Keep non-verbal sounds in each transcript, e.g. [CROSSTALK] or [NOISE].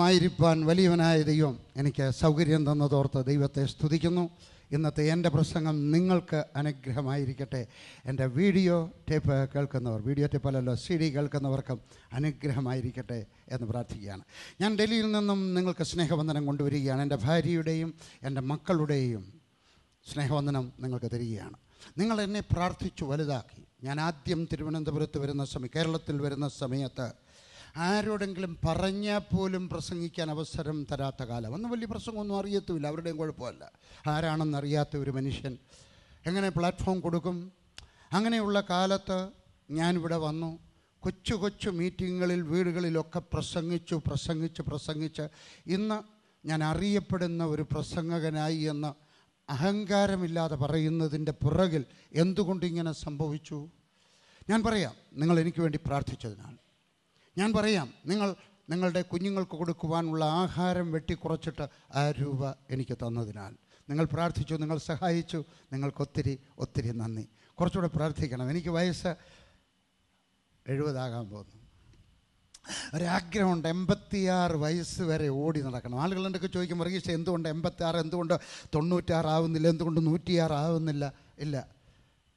ആയിരിക്കാൻ വലിയവനായ ദൈവം എനിക്ക് സൗകര്യം തന്നതോർത്ത് ദൈവത്തെ സ്തുതിക്കുന്നു. ഇന്നത്തെ എന്റെ പ്രസംഗം നിങ്ങൾക്ക് അനുഗ്രഹമായിരിക്കട്ടെ. എന്റെ വീഡിയോ ടേപ്പ് കേൾക്കുന്നവർ വീഡിയോ ടേപ്പ് അല്ലല്ലോ സി ഡി കേൾക്കുന്നവർക്കും അനുഗ്രഹമായിരിക്കട്ടെ എന്ന് പ്രാർത്ഥിക്കുകയാണ്. ഞാൻ ഡൽഹിയിൽ നിന്നും നിങ്ങൾക്ക് സ്നേഹവന്ദനം കൊണ്ടുവരികയാണ്. എന്റെ ഭാര്യയുടെയും എന്റെ മക്കളുടെയും സ്നേഹവന്ദനം നിങ്ങൾക്ക് തരികയാണ്. നിങ്ങൾ എന്നെ പ്രാർത്ഥിച്ചു വലുതാക്കി. ഞാൻ ആദ്യം തിരുവനന്തപുരത്ത് വരുന്ന സമയം കേരളത്തിൽ വരുന്ന സമയത്ത് ആരോടെങ്കിലും പറഞ്ഞാൽ പോലും പ്രസംഗിക്കാൻ അവസരം തരാത്ത കാലം. അന്ന് വലിയ പ്രസംഗമൊന്നും അറിയത്തുമില്ല അവരുടെയും കുഴപ്പമല്ല. ആരാണെന്നറിയാത്ത ഒരു മനുഷ്യൻ എങ്ങനെ പ്ലാറ്റ്ഫോം കൊടുക്കും? അങ്ങനെയുള്ള കാലത്ത് ഞാനിവിടെ വന്നു. കൊച്ചു കൊച്ചു മീറ്റിങ്ങുകളിൽ വീടുകളിലൊക്കെ പ്രസംഗിച്ചു പ്രസംഗിച്ച് പ്രസംഗിച്ച്. ഇന്ന് ഞാൻ അറിയപ്പെടുന്ന ഒരു പ്രസംഗകനായി എന്ന് അഹങ്കാരമില്ലാതെ പറയുന്നതിന്റെ പുറകിൽ എന്തുകൊണ്ടിങ്ങനെ സംഭവിച്ചു? ഞാൻ പറയാം നിങ്ങൾ എനിക്ക് വേണ്ടി പ്രാർത്ഥിച്ചതിനാൽ ഞാൻ പറയാം നിങ്ങൾ നിങ്ങളുടെ കുഞ്ഞുങ്ങൾക്ക് കൊടുക്കുവാനുള്ള ആഹാരം വെട്ടിക്കുറച്ചിട്ട് ആ രൂപ എനിക്ക് തന്നതിനാൽ. നിങ്ങൾ പ്രാർത്ഥിച്ചു നിങ്ങൾ സഹായിച്ചു നിങ്ങൾക്കൊത്തിരി ഒത്തിരി നന്ദി. കുറച്ചുകൂടെ പ്രാർത്ഥിക്കണം. എനിക്ക് വയസ്സ് എഴുപതാകാൻ പോകുന്നു. ഒരാഗ്രഹമുണ്ട് എൺപത്തിയാറ് വയസ്സ് വരെ ഓടി നടക്കണം. ആളുകൾ എന്തൊക്കെ ചോദിക്കും വർഗീസ് എന്തുകൊണ്ട് എൺപത്തിയാറ്? എന്തുകൊണ്ട് തൊണ്ണൂറ്റാറാവുന്നില്ല എന്തുകൊണ്ട് നൂറ്റിയാറാവുന്നില്ല ഇല്ല.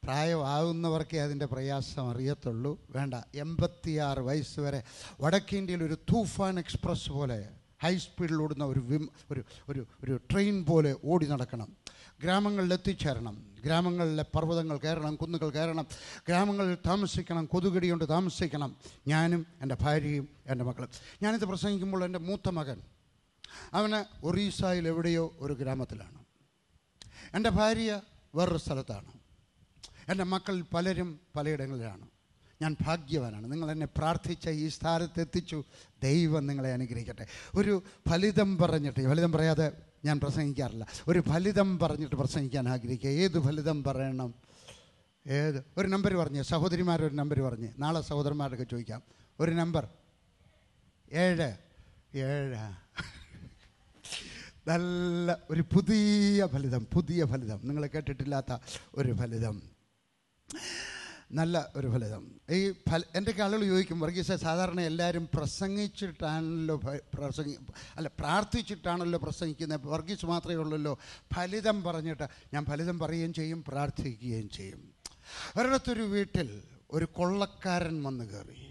പ്രായമാവുന്നവർക്കേ അതിന്റെ പ്രയാസം അറിയത്തുള്ളൂ. വേണ്ട എൺപത്തിയാറ് വയസ്സ് വരെ വടക്കേന്ത്യയിൽ ഒരു തൂഫാൻ എക്സ്പ്രസ് പോലെ ഹൈ സ്പീഡിൽ ഓടുന്ന ഒരു വിം ഒരു ഒരു ഒരു ട്രെയിൻ പോലെ ഓടി നടക്കണം. ഗ്രാമങ്ങളിൽ എത്തിച്ചേരണം. ഗ്രാമങ്ങളിലെ പർവതങ്ങൾ കയറണം കുന്നുകൾ കയറണം. ഗ്രാമങ്ങളിൽ താമസിക്കണം കൊതുകടി കൊണ്ട് താമസിക്കണം. ഞാനും എന്റെ ഭാര്യയും എന്റെ മക്കളും. ഞാനിത് പ്രസംഗിക്കുമ്പോൾ എന്റെ മൂത്ത മകൻ അവന് ഒറീസയിൽ എവിടെയോ ഒരു ഗ്രാമത്തിലാണ്. എന്റെ ഭാര്യ വേറൊരു സ്ഥലത്താണ്. എന്റെ മക്കൾ പലരും പലയിടങ്ങളിലാണ്. ഞാൻ ഭാഗ്യവാനാണ്. നിങ്ങൾ എന്നെ പ്രാർത്ഥിച്ച ഈ സ്ഥാനത്ത് എത്തിച്ചു. ദൈവം നിങ്ങളെ അനുഗ്രഹിക്കട്ടെ. ഒരു ഫലിതം പറഞ്ഞിട്ട് ഫലിതം പറയാതെ ഞാൻ പ്രസംഗിക്കാറില്ല. ഒരു ഫലിതം പറഞ്ഞിട്ട് പ്രസംഗിക്കാൻ ആഗ്രഹിക്കുക. ഏത് ഫലിതം പറയണം? ഏത്? ഒരു നമ്പർ പറഞ്ഞ്. സഹോദരിമാരൊരു നമ്പർ പറഞ്ഞ്. നാളെ സഹോദരന്മാരൊക്കെ ചോദിക്കാം. ഒരു നമ്പർ. ഏഴ്. ഏഴ്. നല്ല ഒരു പുതിയ ഫലിതം പുതിയ ഫലിതം. നിങ്ങൾ കേട്ടിട്ടില്ലാത്ത ഒരു ഫലിതം. നല്ല ഒരു ഫലിതം. ഈ ഫല എന്റെ ആളുകൾ ചോദിക്കും വർഗീസ സാധാരണ എല്ലാവരും പ്രസംഗിച്ചിട്ടാണല്ലോ പ്രസംഗി അല്ല പ്രാർത്ഥിച്ചിട്ടാണല്ലോ പ്രസംഗിക്കുന്നത്. വർഗീസ് മാത്രമേ ഉള്ളല്ലോ. ഫലിതം പറഞ്ഞിട്ട് ഞാൻ ഫലിതം പറയുകയും ചെയ്യും പ്രാർത്ഥിക്കുകയും ചെയ്യും. ഒരിടത്തൊരു വീട്ടിൽ ഒരു കൊള്ളക്കാരൻ വന്നു കയറി.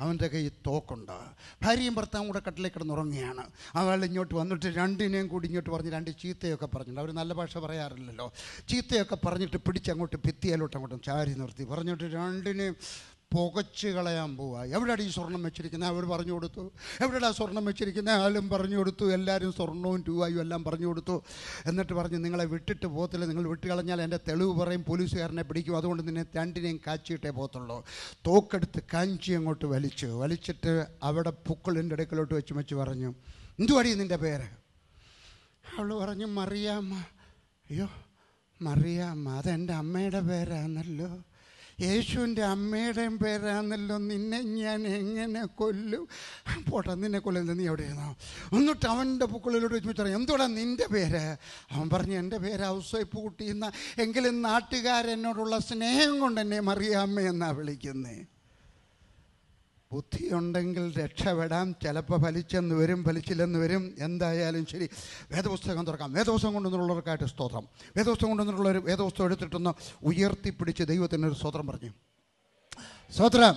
അവന്റെ കയ്യിൽ തോക്കുണ്ട്. ഭാര്യയും ഭർത്താവും കൂടെ കട്ടിലേക്ക് കിടന്നുറങ്ങുകയാണ് അവൾ ഇങ്ങോട്ട് വന്നിട്ട് രണ്ടിനെയും കൂടി ഇങ്ങോട്ട് പറഞ്ഞ് രണ്ട് ചീത്തയൊക്കെ പറഞ്ഞിട്ടുണ്ട്. അവർ നല്ല ഭാഷ പറയാറില്ലല്ലോ. ചീത്തയൊക്കെ പറഞ്ഞിട്ട് പിടിച്ച് അങ്ങോട്ട് ഭിത്തിയിലോട്ട് അങ്ങോട്ടും ചാരി നിർത്തി. പറഞ്ഞിട്ട് രണ്ടിനെയും പുകച്ച് കളയാൻ പോവുക എവിടെയാണ് ഈ സ്വർണം വെച്ചിരിക്കുന്നത് അവർ പറഞ്ഞു കൊടുത്തു. എവിടെയാണ് സ്വർണം വെച്ചിരിക്കുന്നത് ആലും പറഞ്ഞു കൊടുത്തു. എല്ലാവരും സ്വർണവും രൂപയും എല്ലാം പറഞ്ഞു കൊടുത്തു. എന്നിട്ട് പറഞ്ഞ് നിങ്ങളെ വിട്ടിട്ട് പോകത്തില്ല. നിങ്ങൾ വിട്ട് കളഞ്ഞാൽ എന്റെ തെളിവ് പറയും. പോലീസുകാരനെ പിടിക്കും. അതുകൊണ്ട് നിന്നെ രണ്ടിനെയും കാച്ചിയിട്ടേ പോകത്തുള്ളൂ. തോക്കെടുത്ത് കാഞ്ചി അങ്ങോട്ട് വലിച്ചു. വലിച്ചിട്ട് അവിടെ പൂക്കളിന്റെ അടുക്കലോട്ട് വെച്ച് വെച്ച് പറഞ്ഞു എന്തുവാടി നിന്റെ പേര്? അവൾ പറഞ്ഞു മറിയാമ്മ. അയ്യോ മറിയാമ്മ. അതെന്റെ അമ്മയുടെ പേരാണല്ലോ യേശുവിന്റെ അമ്മയുടെയും പേരാണല്ലോ നിന്നെ ഞാൻ എങ്ങനെ കൊല്ലും? പോട്ടെ നിന്നെ കൊല്ലുന്നത് നീ എവിടെ എന്നിട്ട് അവന്റെ പൂക്കളിലോട്ട് വെച്ച് വെച്ചാൽ എന്തോടാ നിന്റെ പേര്? അവൻ പറഞ്ഞു എന്റെ പേര് ഔസൈപ്പ് കുട്ടിയെന്ന എങ്കിലും നാട്ടുകാരെന്നോടുള്ള സ്നേഹം കൊണ്ട് എന്നെ മറിയാമ്മ എന്നാണ് വിളിക്കുന്നേ. ബുദ്ധിയുണ്ടെങ്കിൽ രക്ഷപ്പെടാം. ചിലപ്പോൾ ഫലിച്ചെന്ന് വരും ഫലിച്ചില്ലെന്ന് വരും. എന്തായാലും ശരി. വേദപുസ്തകം തുറക്കാം. വേദപുസ്തകം കൊണ്ടുവന്നുള്ളവർക്കായിട്ട് സ്തോത്രം. വേദപുസ്തകം കൊണ്ടുവന്നിട്ടുള്ളവർ വേദപുസ്തകം എടുത്തിട്ടൊന്ന് ഉയർത്തിപ്പിടിച്ച് ദൈവത്തിനൊരു സ്തോത്രം പറഞ്ഞു. സ്തോത്രം.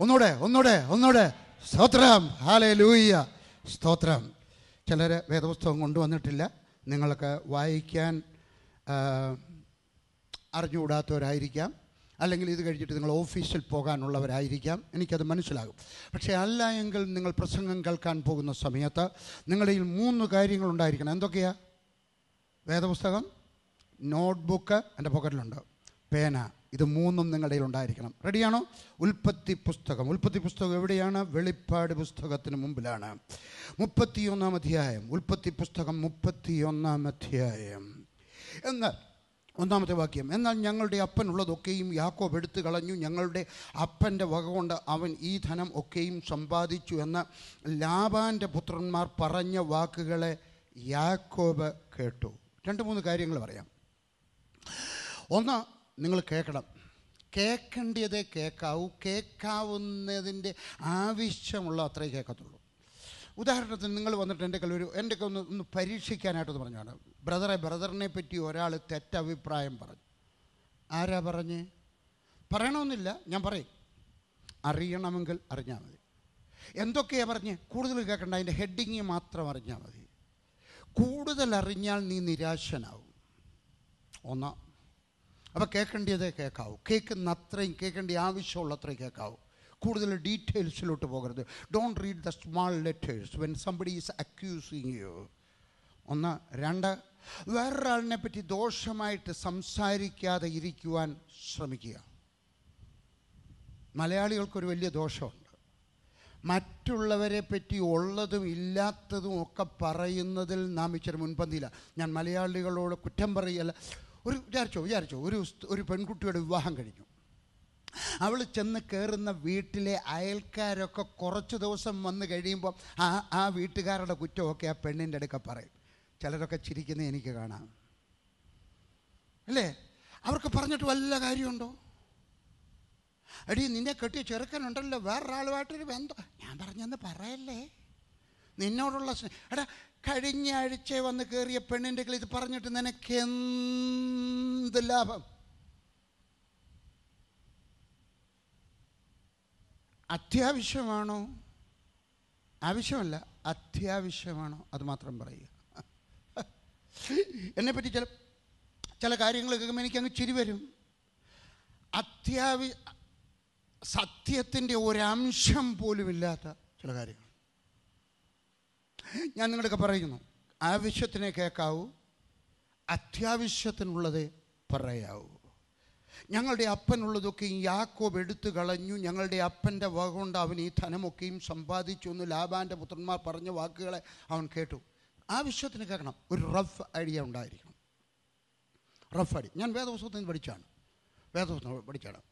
ഒന്നൂടെ ഒന്നൂടെ ഒന്നൂടെ. സ്തോത്രം. ഹാലേ ലൂയ്യ സ്തോത്രം. ചിലർ വേദപുസ്തകം കൊണ്ടുവന്നിട്ടില്ല. നിങ്ങൾക്ക് വായിക്കാൻ അറിഞ്ഞുകൂടാത്തവരായിരിക്കാം. അല്ലെങ്കിൽ ഇത് കഴിഞ്ഞിട്ട് നിങ്ങൾ ഓഫീസിൽ പോകാനുള്ളവരായിരിക്കാം. എനിക്കത് മനസ്സിലാകും. പക്ഷേ അല്ല എങ്കിൽ നിങ്ങൾ പ്രസംഗം കേൾക്കാൻ പോകുന്ന സമയത്ത് നിങ്ങളിൽ മൂന്ന് കാര്യങ്ങളുണ്ടായിരിക്കണം എന്തൊക്കെയാ? വേദപുസ്തകം നോട്ട്ബുക്ക് എന്റെ പോക്കറ്റിലുണ്ട് പേന ഇത് മൂന്നും നിങ്ങളുടെ ഉണ്ടായിരിക്കണം. റെഡിയാണോ ഉൽപ്പത്തി പുസ്തകം. ഉൽപ്പത്തി പുസ്തകം എവിടെയാണ്? വെളിപ്പാട് പുസ്തകത്തിന് മുമ്പിലാണ്. മുപ്പത്തിയൊന്നാം അധ്യായം. ഉൽപ്പത്തി പുസ്തകം മുപ്പത്തിയൊന്നാം അധ്യായം. എന്നാൽ ഒന്നാമത്തെ വാക്യം എന്നാൽ ഞങ്ങളുടെ അപ്പൻ ഉള്ളതൊക്കെയും യാക്കോബ് എടുത്തു കളഞ്ഞു. ഞങ്ങളുടെ അപ്പന്റെ വക കൊണ്ട് അവൻ ഈ ധനം ഒക്കെയും സമ്പാദിച്ചു എന്ന് ലാബാന്റെ പുത്രന്മാർ പറഞ്ഞ വാക്കുകളെ യാക്കോബ് കേട്ടു. രണ്ട് മൂന്ന് കാര്യങ്ങൾ പറയാം. ഒന്ന് നിങ്ങൾ കേൾക്കണം. കേൾക്കേണ്ടതേ കേൾക്കാവൂ. കേൾക്കാവുന്നതിന്റെ ആവശ്യമുള്ള അത്രേ കേൾക്കത്തുള്ളൂ. ഉദാഹരണത്തിന് നിങ്ങൾ വന്നിട്ട് എന്റെ ഒരു എന്റെ ഒന്ന് ഒന്ന് പരീക്ഷിക്കാനായിട്ടൊന്ന് പറഞ്ഞാണ് ബ്രദറെ ബ്രദറിനെ പറ്റി ഒരാൾ തെറ്റഭിപ്രായം പറഞ്ഞു. ആരാ പറഞ്ഞ്? പറയണമെന്നില്ല ഞാൻ പറയും. അറിയണമെങ്കിൽ അറിഞ്ഞാൽ മതി. എന്തൊക്കെയാണ് പറഞ്ഞ്? കൂടുതൽ കേൾക്കണ്ട അതിന്റെ ഹെഡിങ് മാത്രം അറിഞ്ഞാൽ മതി. കൂടുതൽ അറിഞ്ഞാൽ നീ നിരാശനാവും. ഒന്നാം. അപ്പോൾ കേൾക്കേണ്ടതേ കേൾക്കാവൂ. കേൾക്കുന്ന അത്രയും കേൾക്കേണ്ട ആവശ്യമുള്ള അത്രയും കേൾക്കാവൂ. കൂടുതൽ ഡീറ്റെയിൽസിലോട്ട് പോകരുത്. Don't read the small letters when somebody is accusing you ഒന്ന് രണ്ട് വേറൊരാളിനെ പറ്റി ദോഷമായിട്ട് സംസാരിക്കാതെ ഇരിക്കുവാൻ ശ്രമിക്കുക. മലയാളികൾക്കൊരു വലിയ ദോഷമുണ്ട്. മറ്റുള്ളവരെ പറ്റി ഉള്ളതും ഇല്ലാത്തതും ഒക്കെ പറയുന്നതിൽ നാം ഇച്ചിരി മുൻപന്തിയില്ല ഞാൻ മലയാളികളോട് കുറ്റം പറയല്ല. ഒരു വിചാരിച്ചോ വിചാരിച്ചോ ഒരു ഒരു പെൺകുട്ടിയുടെ വിവാഹം കഴിഞ്ഞു. അവൾ ചെന്ന് കയറുന്ന വീട്ടിലെ അയൽക്കാരൊക്കെ കുറച്ച് ദിവസം വന്ന് കഴിയുമ്പോൾ ആ ആ വീട്ടുകാരുടെ കുറ്റമൊക്കെ ആ പെണ്ണിന്റെ അടുക്ക പറയും. ചിലരൊക്കെ ചിരിക്കുന്നത് എനിക്ക് കാണാം. അല്ലേ? അവർക്ക് പറഞ്ഞിട്ട് വല്ല കാര്യമുണ്ടോ? അടി നിന്നെ കെട്ടിയ ചെറുക്കനുണ്ടല്ലോ വേറൊരാളുമായിട്ടൊരു ബന്ധം. ഞാൻ പറഞ്ഞെന്ന് പറയല്ലേ? നിന്നോടുള്ള എടാ കഴിഞ്ഞ ആഴ്ച വന്ന് കയറിയ പെണ്ണിന്റെ ഇത് പറഞ്ഞിട്ട് നിനക്ക് എന്ത് ലാഭം? അത്യാവശ്യമാണോ? ആവശ്യമല്ല അത്യാവശ്യമാണോ? അത് മാത്രം പറയുക. [LAUGHS] എന്നെപ്പറ്റി ചില ചില കാര്യങ്ങൾ കേൾക്കുമ്പോൾ എനിക്കങ്ങ് ചിരി വരും. അത്യാവശ്യ സത്യത്തിന്റെ ഒരംശം പോലുമില്ലാത്ത ചില കാര്യങ്ങൾ. ഞാൻ നിങ്ങളൊക്കെ പറയുന്നു ആവശ്യത്തിനെ കേൾക്കാവൂ അത്യാവശ്യത്തിനുള്ളതേ പറയാവൂ. ഞങ്ങളുടെ അപ്പനുള്ളതൊക്കെയും യാക്കോബ് എടുത്തു കളഞ്ഞു. ഞങ്ങളുടെ അപ്പന്റെ വക കൊണ്ട് അവൻ ഈ ധനമൊക്കെയും സമ്പാദിച്ചു എന്ന് ലാബാന്റെ പുത്രന്മാർ പറഞ്ഞ വാക്കുകളെ അവൻ കേട്ടു. ആവശ്യത്തിന് കേൾക്കണം. ഒരു റഫ് ഐഡിയ ഉണ്ടായിരിക്കണം. Rough idea. ഞാൻ വേദപുസ്തകത്തിൽ നിന്ന് പഠിച്ചാണ്. വേദപുസ്തകം പഠിച്ചാണ്.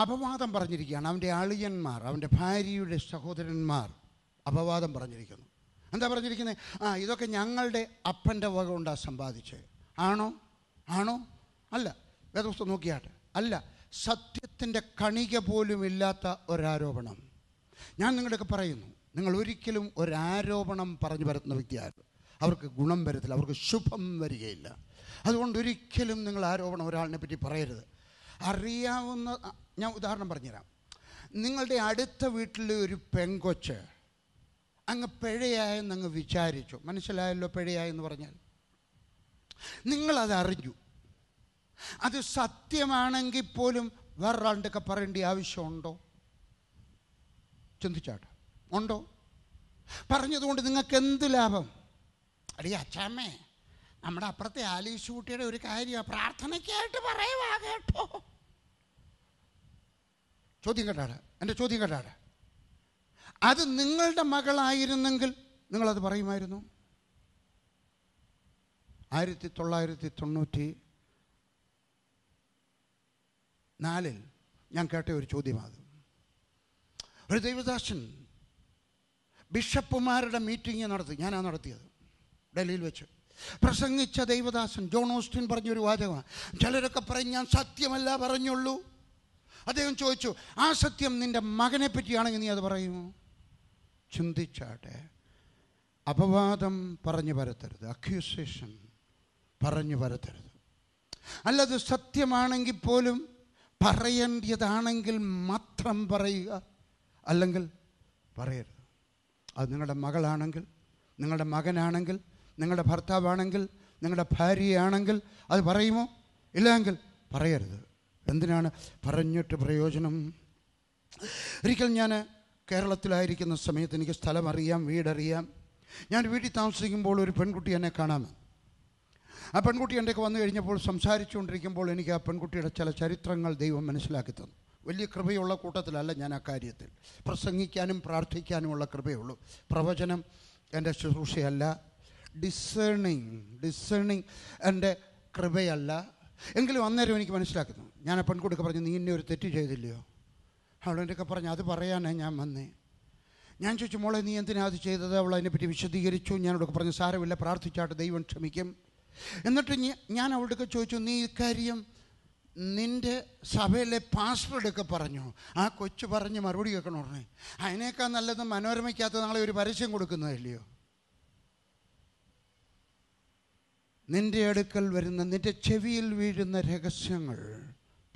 അപവാദം പറഞ്ഞിരിക്കുകയാണ്. അവന്റെ അളിയന്മാർ അവന്റെ ഭാര്യയുടെ സഹോദരന്മാർ അപവാദം പറഞ്ഞിരിക്കുന്നു. എന്താ പറഞ്ഞിരിക്കുന്നത്? ആ ഇതൊക്കെ ഞങ്ങളുടെ അപ്പന്റെ വക കൊണ്ടാണ് സമ്പാദിച്ചത് ആണോ? ആണോ? അല്ല വേദപുസ്തകം നോക്കിയാട്ടെ. അല്ല സത്യത്തിന്റെ കണിക പോലും ഇല്ലാത്ത ഒരാരോപണം. ഞാൻ നിങ്ങളുടെയൊക്കെ പറയുന്നു നിങ്ങൾ ഒരിക്കലും ഒരാരോപണം പറഞ്ഞു വരുത്തുന്ന വ്യക്തിയായിരുന്നു അവർക്ക് ഗുണം വരത്തില്ല അവർക്ക് ശുഭം വരികയില്ല. അതുകൊണ്ട് ഒരിക്കലും നിങ്ങൾ ആരോപണം ഒരാളിനെ പറ്റി പറയരുത്. അറിയാവുന്ന ഞാൻ ഉദാഹരണം പറഞ്ഞുതരാം. നിങ്ങളുടെ അടുത്ത വീട്ടിലെ ഒരു പെങ്കൊച്ച് അങ്ങ് പിഴയായെന്ന് അങ്ങ് വിചാരിച്ചു. മനസ്സിലായല്ലോ പിഴയായെന്ന് പറഞ്ഞാൽ. നിങ്ങളത് അറിഞ്ഞു. അത് സത്യമാണെങ്കിൽ പോലും വേറൊരാളുടെയൊക്കെ പറയേണ്ട ആവശ്യമുണ്ടോ? ചിന്തിച്ചാട്ടെ. ഉണ്ടോ? പറഞ്ഞതുകൊണ്ട് നിങ്ങൾക്ക് എന്ത് ലാഭം? അടി അച്ചാമ്മേ നമ്മുടെ അപ്പുറത്തെ ആലീസ് കുട്ടിയുടെ ഒരു കാര്യമാണ് പ്രാർത്ഥനയ്ക്കായിട്ട് പറയുവാ കേട്ടോ. ചോദ്യം കേട്ടാട്. എന്റെ ചോദ്യം കേട്ടാട്. അത് നിങ്ങളുടെ മകളായിരുന്നെങ്കിൽ നിങ്ങളത് പറയുമായിരുന്നു? ആയിരത്തി തൊള്ളായിരത്തി തൊണ്ണൂറ്റി നാലിൽ ഞാൻ കേട്ട ഒരു ചോദ്യമാണ് ഒരു ദൈവദാസൻ ബിഷപ്പുമാരുടെ മീറ്റിംഗ് നടത്തി ഞാനാ നടത്തിയത് ഡൽഹിയിൽ വെച്ച്. പ്രസംഗിച്ച ദൈവദാസൻ ജോൺ ഓസ്റ്റിൻ പറഞ്ഞൊരു വാചകമാണ് ചിലരൊക്കെ പറയും ഞാൻ സത്യമല്ല പറഞ്ഞുള്ളൂ. അദ്ദേഹം ചോദിച്ചു ആ സത്യം നിന്റെ മകനെ പറ്റിയാണെങ്കിൽ നീ അത് പറയുമോ? ചിന്തിച്ചാട്ടെ അപവാദം പറഞ്ഞു വരത്തരുത് അക്യൂസേഷൻ പറഞ്ഞു വരത്തരുത്. അല്ലത് സത്യമാണെങ്കിൽ പോലും പറയേണ്ടതാണെങ്കിൽ മാത്രം പറയുക. അല്ലെങ്കിൽ പറയരുത്. അത് നിങ്ങളുടെ മകളാണെങ്കിൽ നിങ്ങളുടെ മകനാണെങ്കിൽ നിങ്ങളുടെ ഭർത്താവാണെങ്കിൽ നിങ്ങളുടെ ഭാര്യയാണെങ്കിൽ അത് പറയുമോ? ഇല്ലെങ്കിൽ പറയരുത്. എന്തിനാണ് പറഞ്ഞിട്ട് പ്രയോജനം? ഒരിക്കൽ ഞാൻ കേരളത്തിലായിരിക്കുന്ന സമയത്ത് എനിക്ക് സ്ഥലം അറിയാം വീടറിയാം. ഞാൻ വീട്ടിൽ താമസിക്കുമ്പോൾ ഒരു പെൺകുട്ടി എന്നെ കാണാം ആ പെൺകുട്ടി എന്റെ വന്നു കഴിഞ്ഞപ്പോൾ സംസാരിച്ചുകൊണ്ടിരിക്കുമ്പോൾ എനിക്ക് ആ പെൺകുട്ടിയുടെ ചില ചരിത്രങ്ങൾ ദൈവം മനസ്സിലാക്കി തന്നു. വലിയ കൃപയുള്ള കൂട്ടത്തിലല്ല ഞാൻ ആ കാര്യത്തിൽ. പ്രസംഗിക്കാനും പ്രാർത്ഥിക്കാനുമുള്ള കൃപയുള്ളൂ പ്രവചനം എന്റെ ശുശ്രൂഷയല്ല. ഡിസേണിങ് ഡിസേണിങ് എന്റെ കൃപയല്ല. എങ്കിലും അന്നേരം എനിക്ക് മനസ്സിലാക്കുന്നു ഞാൻ ആ പെൺകുട്ടിക്ക് പറഞ്ഞു നീ എന്നെ ഒരു തെറ്റ് ചെയ്തില്ലയോ? അവളെന്റെയൊക്കെ പറഞ്ഞു അത് പറയാനാണ് ഞാൻ വന്നേ. ഞാൻ ചോദിച്ചു മോളെ നീ എന്തിനാ അത് ചെയ്തത്? അവൾ അതിനെപ്പറ്റി വിശദീകരിച്ചു. ഞാനോടൊക്കെ പറഞ്ഞു സാരമില്ല പ്രാർത്ഥിച്ചാട്ട് ദൈവം ക്ഷമിക്കും. എന്നിട്ട് ഞാൻ അവളുടെ ചോദിച്ചു നീ ഇക്കാര്യം നിന്റെ സഭയിലെ പാസ്റ്ററെടുക്കെ പറഞ്ഞു? ആ കൊച്ചു പറഞ്ഞ് മറുപടി കേൾക്കണം ഉടനെ അതിനേക്കാൾ നല്ലത് മനോരമയ്ക്കകത്ത് നാളെ ഒരു പരസ്യം കൊടുക്കുന്നതല്ലയോ? നിന്റെ അടുക്കൽ വരുന്ന നിന്റെ ചെവിയിൽ വീഴുന്ന രഹസ്യങ്ങൾ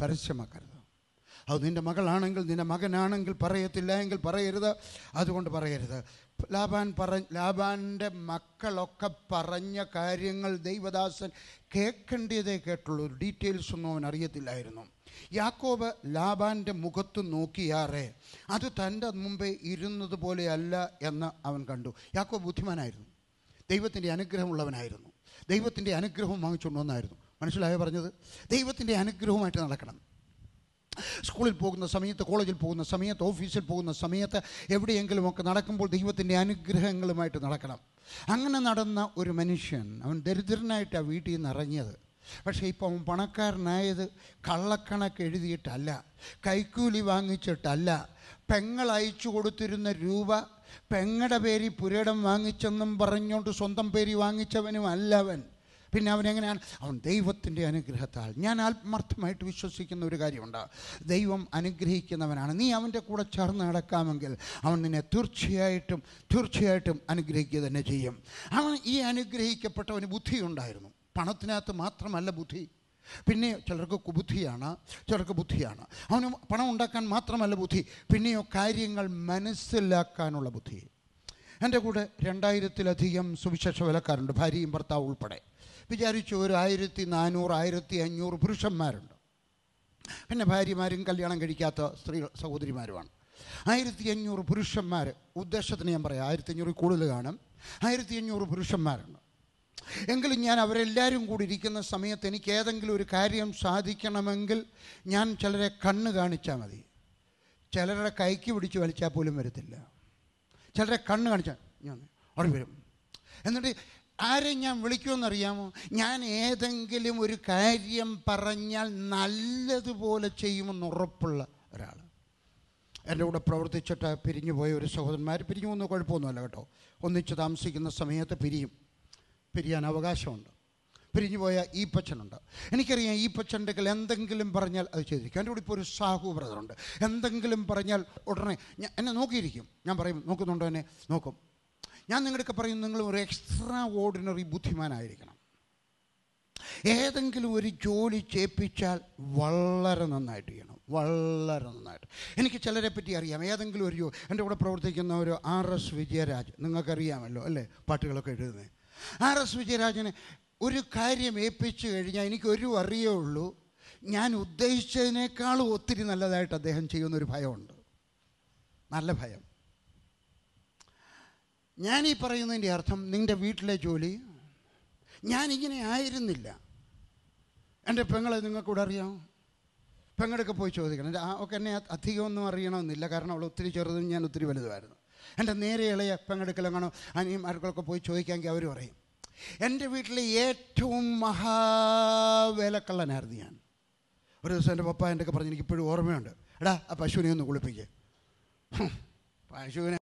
പരസ്യമാക്കരുത്. അത് നിന്റെ മകളാണെങ്കിൽ നിന്റെ മകനാണെങ്കിൽ പറയത്തില്ല എങ്കിൽ പറയരുത്. അതുകൊണ്ട് പറയരുത്. ലാബാൻ പറ ലാബാന്റെ മക്കളൊക്കെ പറഞ്ഞ കാര്യങ്ങൾ ദൈവദാസൻ കേൾക്കേണ്ടതേ കേട്ടുള്ളൂ. ഡീറ്റെയിൽസ് ഒന്നും അവൻ അറിയത്തില്ലായിരുന്നു. യാക്കോബ് ലാബാന്റെ മുഖത്ത് നോക്കിയാറേ അത് തന്റെ മുമ്പേ ഇരുന്നത് പോലെയല്ല എന്ന് അവൻ കണ്ടു. യാക്കോബ് ബുദ്ധിമാനായിരുന്നു. ദൈവത്തിന്റെ അനുഗ്രഹമുള്ളവനായിരുന്നു. ദൈവത്തിന്റെ അനുഗ്രഹം വാങ്ങിച്ചുകൊണ്ടുവന്നായിരുന്നു മനസ്സിലായോ പറഞ്ഞത്? ദൈവത്തിന്റെ അനുഗ്രഹമായിട്ട് നടക്കണം. സ്കൂളിൽ പോകുന്ന സമയത്ത് കോളേജിൽ പോകുന്ന സമയത്ത് ഓഫീസിൽ പോകുന്ന സമയത്ത് എവിടെയെങ്കിലുമൊക്കെ നടക്കുമ്പോൾ ദൈവത്തിന്റെ അനുഗ്രഹങ്ങളുമായിട്ട് നടക്കണം. അങ്ങനെ നടന്ന ഒരു മനുഷ്യൻ അവൻ ദരിദ്രനായിട്ടാണ് വീട്ടിൽ നിന്ന് ഇറങ്ങിയത്. പക്ഷേ ഇപ്പോൾ അവൻ പണക്കാരനായത് കള്ളക്കണക്ക് എഴുതിയിട്ടല്ല കൈക്കൂലി വാങ്ങിച്ചിട്ടല്ല. പെങ്ങൾ അയച്ചു കൊടുത്തിരുന്ന രൂപ പെങ്ങളുടെ പേരിൽ പുരടം വാങ്ങിച്ചെന്നും പറഞ്ഞുകൊണ്ട് സ്വന്തം പേരി വാങ്ങിച്ചവനും അല്ല അവൻ. പിന്നെ അവനെങ്ങനെയാണ് അവൻ ദൈവത്തിന്റെ അനുഗ്രഹത്താൽ. ഞാൻ ആത്മാർത്ഥമായിട്ട് വിശ്വസിക്കുന്ന ഒരു കാര്യമുണ്ട്. ദൈവം അനുഗ്രഹിക്കുന്നവനാണ്. നീ അവന്റെ കൂടെ ചേർന്ന് നടക്കാമെങ്കിൽ അവൻ നിന്നെ തീർച്ചയായിട്ടും തീർച്ചയായിട്ടും അനുഗ്രഹിക്കുക തന്നെ ചെയ്യും. അവൻ ഈ അനുഗ്രഹിക്കപ്പെട്ടവന് ബുദ്ധിയുണ്ടായിരുന്നു. പണത്തിനകത്ത് മാത്രമല്ല ബുദ്ധി. പിന്നെ ചിലർക്ക് കുബുദ്ധിയാണ് ചിലർക്ക് ബുദ്ധിയാണ്. അവന് പണം ഉണ്ടാക്കാൻ മാത്രമല്ല ബുദ്ധി. പിന്നെയോ കാര്യങ്ങൾ മനസ്സിലാക്കാനുള്ള ബുദ്ധി. എന്റെ കൂടെ രണ്ടായിരത്തിലധികം സുവിശേഷ വിലക്കാരുണ്ട്. ഭാര്യയും ഭർത്താവ് ഉൾപ്പെടെ. വിചാരിച്ചു ഒരു ആയിരത്തി നാനൂറ് ആയിരത്തി അഞ്ഞൂറ് പുരുഷന്മാരുണ്ട്. പിന്നെ ഭാര്യമാരും കല്യാണം കഴിക്കാത്ത സ്ത്രീ സഹോദരിമാരുമാണ്. ആയിരത്തി അഞ്ഞൂറ് പുരുഷന്മാർ ഉദ്ദേശത്തിന് ഞാൻ പറയാം ആയിരത്തി അഞ്ഞൂറ് കൂടുതൽ കാണും. ആയിരത്തി അഞ്ഞൂറ് പുരുഷന്മാരുണ്ട്. എങ്കിലും ഞാൻ അവരെല്ലാവരും കൂടി ഇരിക്കുന്ന സമയത്ത് എനിക്ക് ഏതെങ്കിലും ഒരു കാര്യം സാധിക്കണമെങ്കിൽ ഞാൻ ചിലരെ കണ്ണ് കാണിച്ചാൽ മതി. ചിലരുടെ കൈക്ക് പിടിച്ച് വലിച്ചാൽ പോലും വരത്തില്ല. ചിലരെ കണ്ണ് കാണിച്ചാൽ ഞാൻ അവിടെ വരും. എന്നിട്ട് ആരെ ഞാൻ വിളിക്കുമെന്നറിയാമോ? ഞാൻ ഏതെങ്കിലും ഒരു കാര്യം പറഞ്ഞാൽ നല്ലതുപോലെ ചെയ്യുമെന്ന് ഉറപ്പുള്ള ഒരാൾ എന്റെ കൂടെ പ്രവർത്തിച്ചിട്ട് പിരിഞ്ഞു പോയ ഒരു സഹോദരന്മാർ പിരിഞ്ഞു പോകുന്ന കുഴപ്പമൊന്നുമല്ല കേട്ടോ. ഒന്നിച്ച് താമസിക്കുന്ന സമയത്ത് പിരിയും. പിരിയാൻ അവകാശമുണ്ട്. പിരിഞ്ഞു പോയ ഈപ്പച്ചനുണ്ട്. എനിക്കറിയാം ഈ കയ്യിൽ എന്തെങ്കിലും പറഞ്ഞാൽ അത് ചെയ്തിരിക്കും. എന്റെ കൂടെ ഇപ്പോൾ ഒരു സാഹു ബ്രദറുണ്ട് എന്തെങ്കിലും പറഞ്ഞാൽ ഉടനെ ഞാൻ എന്നെ നോക്കിയിരിക്കും. ഞാൻ പറയും നോക്കുന്നുണ്ടോ എന്നെ? നോക്കും. ഞാൻ നിങ്ങളൊക്കെ പറയും നിങ്ങൾ ഒരു എക്സ്ട്രാ ഓർഡിനറി ബുദ്ധിമാനായിരിക്കണം. ഏതെങ്കിലും ഒരു ജോലി ചെയ്യിപ്പിച്ചാൽ വളരെ നന്നായിട്ട് ചെയ്യണം. വളരെ നന്നായിട്ട്. എനിക്ക് ചിലരെ പറ്റി അറിയാം. ഏതെങ്കിലും ഒരു ജോ- എന്റെ കൂടെ പ്രവർത്തിക്കുന്ന ഒരു ആർ എസ് വിജയരാജ്. നിങ്ങൾക്കറിയാമല്ലോ അല്ലേ? പാട്ടുകളൊക്കെ എഴുതുന്നത് ആർ എസ് വിജയരാജന് ഒരു കാര്യം ഏൽപ്പിച്ചു കഴിഞ്ഞാൽ എനിക്ക് ഒരു അറിയേ ഉള്ളൂ. ഞാൻ ഉദ്ദേശിച്ചതിനേക്കാളും ഒത്തിരി നല്ലതായിട്ട് അദ്ദേഹം ചെയ്യുന്നൊരു ഭയമുണ്ട്. നല്ല ഭയം. ഞാൻ ഈ പറയുന്നതിന്റെ അർത്ഥം നിന്റെ വീട്ടിലെ ജോലി. ഞാനിങ്ങനെ ആയിരുന്നില്ല. എന്റെ പെങ്ങളെ നിങ്ങൾക്കൂടെ അറിയാം. പെങ്ങളൊക്കെ പോയി ചോദിക്കണം. എന്റെ ഒക്കെ എന്നെ അധികമൊന്നും അറിയണമെന്നില്ല. കാരണം അവൾ ഒത്തിരി ചെറുതും ഞാൻ ഒത്തിരി വലുതുമായിരുന്നു. എന്റെ നേരെ ഇളയ പെങ്ങെടുക്കലെങ്ങാണോ അനിയന്മാർക്കൊക്കെ പോയി ചോദിക്കാമെങ്കിൽ അവർ പറയും എന്റെ വീട്ടിലെ ഏറ്റവും മഹാവേലക്കള്ളനായിരുന്നു ഞാൻ. ഒരു ദിവസം എന്റെ പപ്പ എന്റെ ഒക്കെ പറഞ്ഞ് എനിക്ക് ഇപ്പോഴും ഓർമ്മയുണ്ട്. എടാ ആ പശുവിനെ ഒന്ന് കുളിപ്പിക്കുക പശുവിനെ